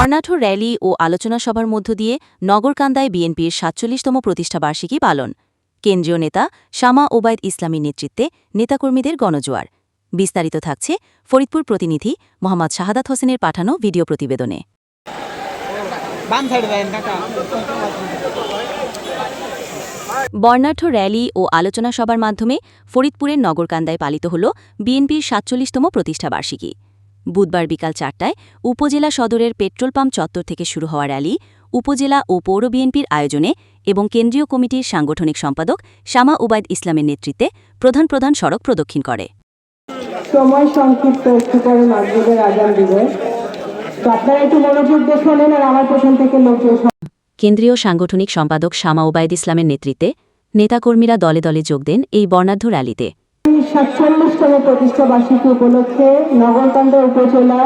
বর্ণাঢ্য র্যালি ও আলোচনা সভার মধ্য দিয়ে নগরকান্দায় বিএনপির সাতচল্লিশতম প্রতিষ্ঠাবার্ষিকী পালন। কেন্দ্রীয় নেতা শামা ওবায়দ ইসলামীর নেতৃত্বে নেতাকর্মীদের গণজোয়ার। বিস্তারিত থাকছে ফরিদপুর প্রতিনিধি মোহাম্মদ শাহাদাত হোসেনের পাঠানো ভিডিও প্রতিবেদনে। বর্ণাঢ্য র্যালি ও আলোচনা সভার মাধ্যমে ফরিদপুরের নগরকান্দায় পালিত হল বিএনপির সাতচল্লিশতম প্রতিষ্ঠাবার্ষিকী বুধবার বিকাল চারটায় উপজেলা সদরের পেট্রোল পাম্প চত্বর থেকে শুরু হওয়া র্যালি উপজেলা ও পৌর বিএনপির আয়োজনে এবং কেন্দ্রীয় কমিটির সাংগঠনিক সম্পাদক শামা উবায়দ ইসলামের নেতৃত্বে প্রধান প্রধান সড়ক প্রদক্ষিণ করে। সময় সংক্ষিপ্ত একটু পরে আজান দিবে আপনারা একটু মনোযোগ দিয়ে শোনেন আর আমার পেছন থেকে লোকজন কেন্দ্রীয় সাংগঠনিক সম্পাদক শামা ওবায়দ ইসলামের নেতৃত্বে নেতাকর্মীরা দলে দলে যোগ দেন এই বর্ণাঢ্য র্যালিতে। সাতচল্লিশতম প্রতিষ্ঠা বার্ষিকী উপলক্ষে নগরকান্দা উপজেলা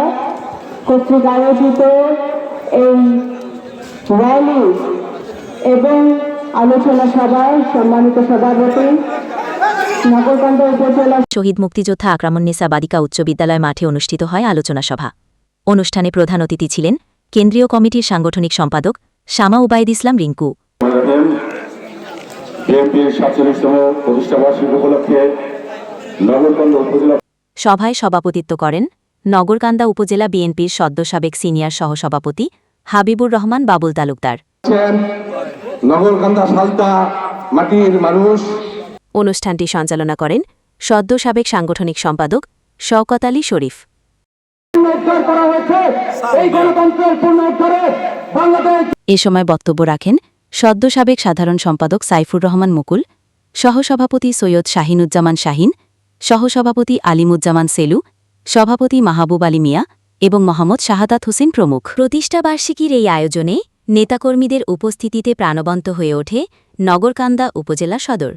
কর্তৃক আয়োজিত এই র্যালি এবং আলোচনা সভায় সম্মানিত সভাপতি নগরকান্দা উপজেলা শহীদ মুক্তিযোদ্ধা আক্রামুন্নেসা বালিকা উচ্চ বিদ্যালয় মাঠে অনুষ্ঠিত হয় আলোচনা সভা। অনুষ্ঠানে প্রধান অতিথি ছিলেন কেন্দ্রীয় কমিটির সাংগঠনিক সম্পাদক শামা উবায়দ ইসলাম রিঙ্কু। বিএনপির সাতচল্লিশতম প্রতিষ্ঠা বার্ষিকী উপলক্ষে সভায় সভাপতিত্ব করেন নগরকান্দা উপজেলা বিএনপির সদ্য সাবেক সিনিয়র সহসভাপতি হাবিবুর রহমান বাবুল তালুকদার। মাটির মানুষ। অনুষ্ঠানটি সঞ্চালনা করেন সদ্য সাবেক সাংগঠনিক সম্পাদক শওকত আলী শরীফ। এ সময় বক্তব্য রাখেন সদ্য সাবেক সাধারণ সম্পাদক সাইফুর রহমান মুকুল সহসভাপতি সৈয়দ শাহিনুজ্জামান শাহিন সহসভাপতি আলিমুজ্জামান সেলু, সভাপতি মাহবুব আলী মিয়া এবং মোহাম্মদ শাহাদাত হোসেন প্রমুখ। প্রতিষ্ঠাবার্ষিকীর এই আয়োজনে নেতাকর্মীদের উপস্থিতিতে প্রাণবন্ত হয়ে ওঠে নগরকান্দা উপজেলা সদর।